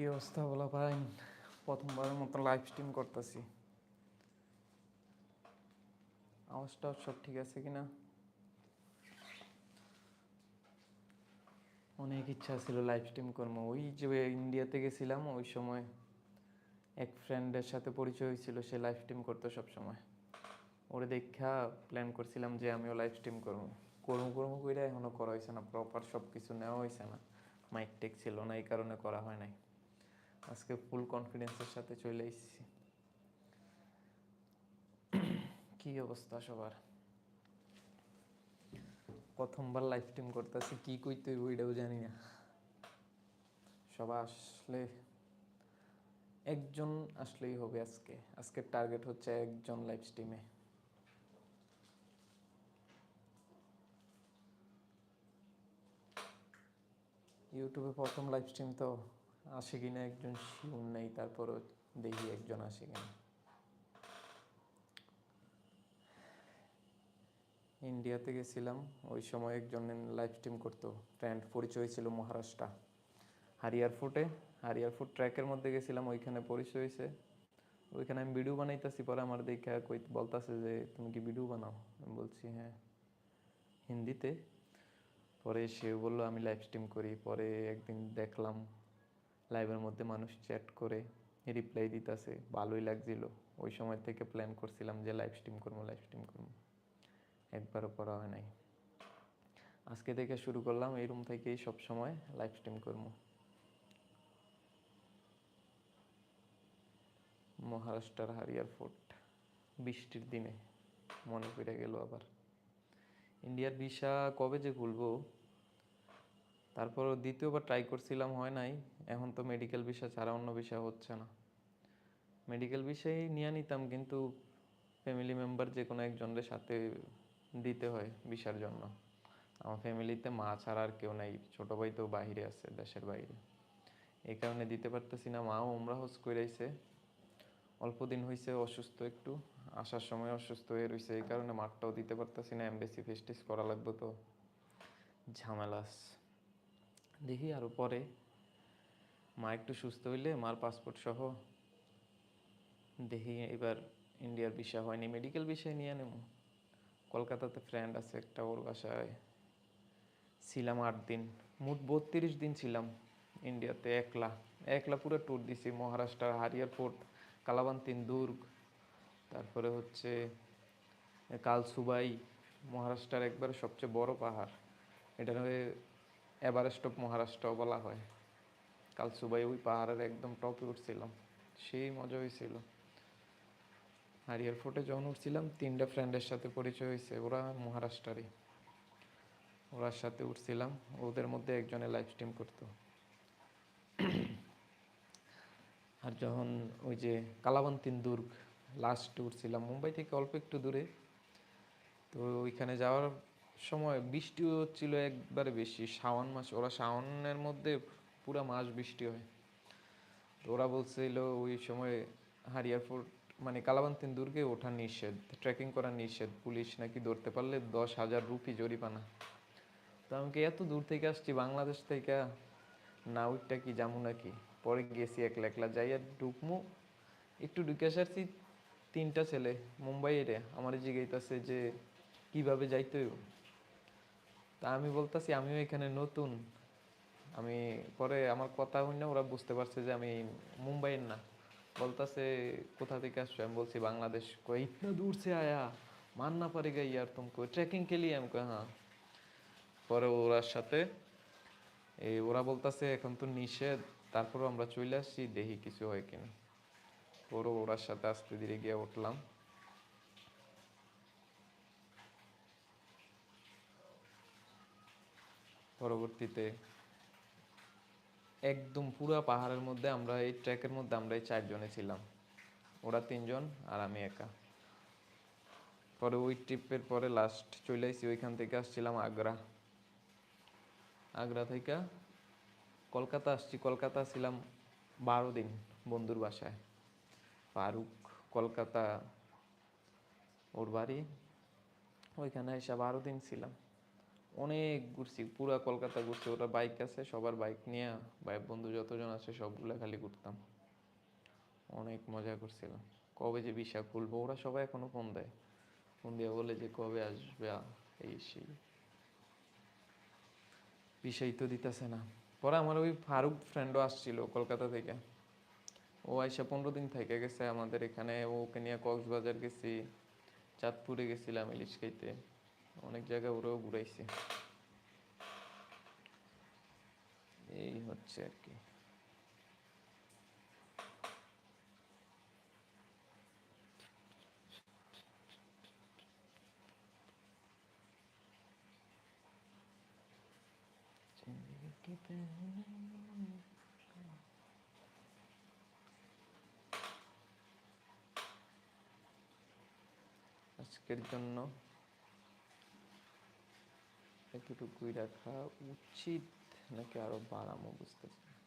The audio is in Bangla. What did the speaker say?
কি অবস্থা বলা ভাই? প্রথমবারের মতো লাইভ স্ট্রিম করতেছি। আওয়াজটা সব ঠিক আছে কিনা অনেক ইচ্ছা ছিল লাইভ স্ট্রিম করব ওই যে ইন্ডিয়াতে গেছিলাম, ওই সময় এক ফ্রেন্ডের সাথে পরিচয় হয়েছিল, সে লাইভ স্ট্রিম করতো সব সময়। ওরে দেখা প্ল্যান করছিলাম যে আমিও লাইভ স্ট্রিম করব করব করব করে এখনও করা হয়েছে না প্রপার সব কিছু নেওয়া হয়েছে না। মাইক টেক ছিল না, এই কারণে করা হয় নাই। আজকে ফুল কনফিডেন্সের সাথে চলে এসেছি। কি অবস্থা সবার? প্রথমবার লাইভ স্ট্রিম করতেছি, কি কইতে হইব এটাও জানি না। সবাই আসলে একজন আসলেই হবে আজকে। আজকের টার্গেট হচ্ছে একজন লাইভ স্ট্রিমে ইউটিউবে প্রথম লাইভ স্ট্রিম তো আসে কিনা একজন শিউর নেই, তারপরও দেখি একজন আসে কিনা। ইন্ডিয়াতে গেছিলাম, ওই সময় একজন লাইভ স্ট্রিম করতো ফ্রেন্ড পরিচয় ছিল মহারাষ্ট্র। হারিয়ার ফুটে হারিয়ার ফুট ট্র্যাকের মধ্যে গেছিলাম, ওইখানে পরিচয় হয়েছে। ওইখানে আমি ভিডিও বানাইতেছি, পরে আমার দেখে কই বলতাছে যে, তুমি কি ভিডিও বানাও? আমি বলছি হ্যাঁ। হিন্দিতে। পরে সে বলল, আমি লাইভ স্ট্রিম করি। পরে একদিন দেখলাম লাইভের মধ্যে মানুষ চ্যাট করে রিপ্লাই দিতেছে, ভালোই লাগছিল। ওই সময় থেকে প্ল্যান করছিলাম যে লাইভ স্ট্রিম করব লাইভ স্ট্রিম করব। একবারও করা হয় নাই। আজকে থেকে শুরু করলাম, এই রুম থেকেই সব সময় লাইভ স্ট্রিম করব। মহারাষ্ট্রের হারিয়ার ফোর্ট বৃষ্টির দিনে মনে পড়ে গেল আবার। ইন্ডিয়ার ভিসা কবে যে খুলবো তারপর দ্বিতীয়বার ট্রাই করছিলাম, হয় নাই। এখন তো মেডিকেল ভিসা ছাড়া অন্য ভিসা হচ্ছে না। মেডিকেল ভিসাই নিয়ে নিতাম, কিন্তু ফ্যামিলি মেম্বার যে কোনো একজনের সাথে দিতে হয় ভিসার জন্য। আমার ফ্যামিলিতে মা ছাড়া আর কেউ নাই, ছোটো ভাই তো বাইরে আছে, দেশের বাইরে। এই কারণে দিতে পারতেছি না, মাও ওমরা হোস কইরাইছে। অল্প দিন হয়েছে অসুস্থ একটু। আসার সময় অসুস্থ হয়ে রয়েছে এই কারণে মাঠটাও দিতে পারতেছি না, এমবেসি ফেস্টিস করা লাগবে তো। ঝামেলাস দেখি আরও পরে। মা একটু সুস্থ হইলে মার পাসপোর্ট সহ দেখি এবার ইন্ডিয়ার ভিসা হয়নি মেডিকেল বিষয় নিয়ে নেব। কলকাতাতে ফ্রেন্ড আছে একটা ওর বাসায়। ছিলাম আট দিন, মোট বত্রিশ দিন ছিলাম ইন্ডিয়াতে একলা। একলা পুরো ট্যুর দিছি, মহারাষ্ট্র হারিয়ার ফোর্ট কালাবান্তিন, দুর্গ। তারপরে হচ্ছে কালসুবাই, মহারাষ্ট্রের একবারে সবচেয়ে বড় পাহাড়। এটা হয়ে এভারেস্ট অফ মহারাষ্ট্র বলা হয়। কালসুবাই ওই পাহাড়ের একদম টপে উঠছিলাম। সেই মজা হয়েছিল। হারিয়ার ফোর্টে যখন উঠছিলাম, তিনটা ফ্রেন্ডের সাথে পরিচয় হয়েছে। ওরা মহারাষ্ট্রেরই। ওরার সাথে উঠছিলাম। ওদের মধ্যে একজনে লাইভ স্ট্রিম করতো। আর যখন ওই যে কালাবান্তিন দুর্গ লাস্ট উঠছিলাম। মুম্বাই থেকে অল্প একটু দূরে। তো ওইখানে যাওয়ার সময় বৃষ্টিও হচ্ছিল একবারে বেশি। শাওন মাস, ওরা শাওনের মধ্যে পুরা মাস বৃষ্টি হয়। তো ওরা বলছিল ওই সময় হারিয়ার ফোর্ট মানে কালাবান্তিন দুর্গে ওঠা নিষেধ ট্রেকিং করা নিষেধ। পুলিশ নাকি ধরতে পারলে দশ হাজার রুপি জরিমানা। তো আমি কি এত দূর থেকে আসছি, বাংলাদেশ থেকে? না, ওইটা কি যাব নাকি? পরে গেছি একলা একলা যাই আর ঢুকমু একটু ঢুকে আসছি তিনটা ছেলে, মুম্বাইয়ের। আমার জিগাইতেছে যে, কীভাবে যাইতে তা আমি বলতাছি, আমিও এখানে নতুন। আমি পরে আমার কথা হই না ওরা বুঝতে পারছে যে আমি মুম্বাইয়ের না। বলতাছে, কোথা থেকে আসছো? আমি বলছি, বাংলাদেশ। কই ইতনা দূর সে আয়া। মাননা পড়েগা ইয়ার তুমকো ট্রেকিং কে লিয়ে আমি কই হ্যাঁ। পরে ওরার সাথে, এই ওরা বলতাছে, এখন তো নিষেধ। তারপরও আমরা চলে আসছি, দেখি কিছু হয় কিনা। ওরও ওরার সাথে আস্তে ধীরে গিয়ে উঠলাম। পরবর্তীতে একদম পুরা পাহাড়ের মধ্যে আমরা, এই ট্র্যাকের মধ্যে আমরা এই চারজনে ছিলাম। ওরা তিনজন আর আমি একা। পরে ওই ট্রিপের পরে লাস্ট চলে আসছি ওইখান থেকে আসছিলাম আগ্রা। আগ্রা থেকে কলকাতা আসছি, কলকাতা ছিলাম বারো দিন বন্ধুর বাসায়। ফারুক, কলকাতা, ওর বাড়ি, ওইখানে এসে বারো দিন ছিলাম। অনেক ঘুরছি, পুরা কলকাতা ঘুরছি, ওরা বাইক আছে, সবার বাইক নিয়ে, ভাই, বন্ধু যতজন আছে, সবগুলা খালি ঘুরতাম। অনেক মজা করছিলাম। কবে যে ভিসা খুলবো, ওরা সবাই এখনও ফোন দেয়। ফোন দিয়ে বলে যে, কবে আসবে? এই, সেই। বিষয় তো দিতেছে না। পরে আমার ওই ফারুক ফ্রেন্ডও আসছিল কলকাতা থেকে। ও আইসা পনেরো দিন থেকে গেছে আমাদের এখানে। ওকে নিয়ে কক্সবাজার গেছি, চাঁদপুরে গেছিলাম ইলিশ খাইতে। অনেক জায়গায় ওরাও ঘুরাইছে। এই হচ্ছে আর কি। আজকের জন্য এতটুকুই রাখা উচিত নাকি আরও বাড়ামো বুঝতে না।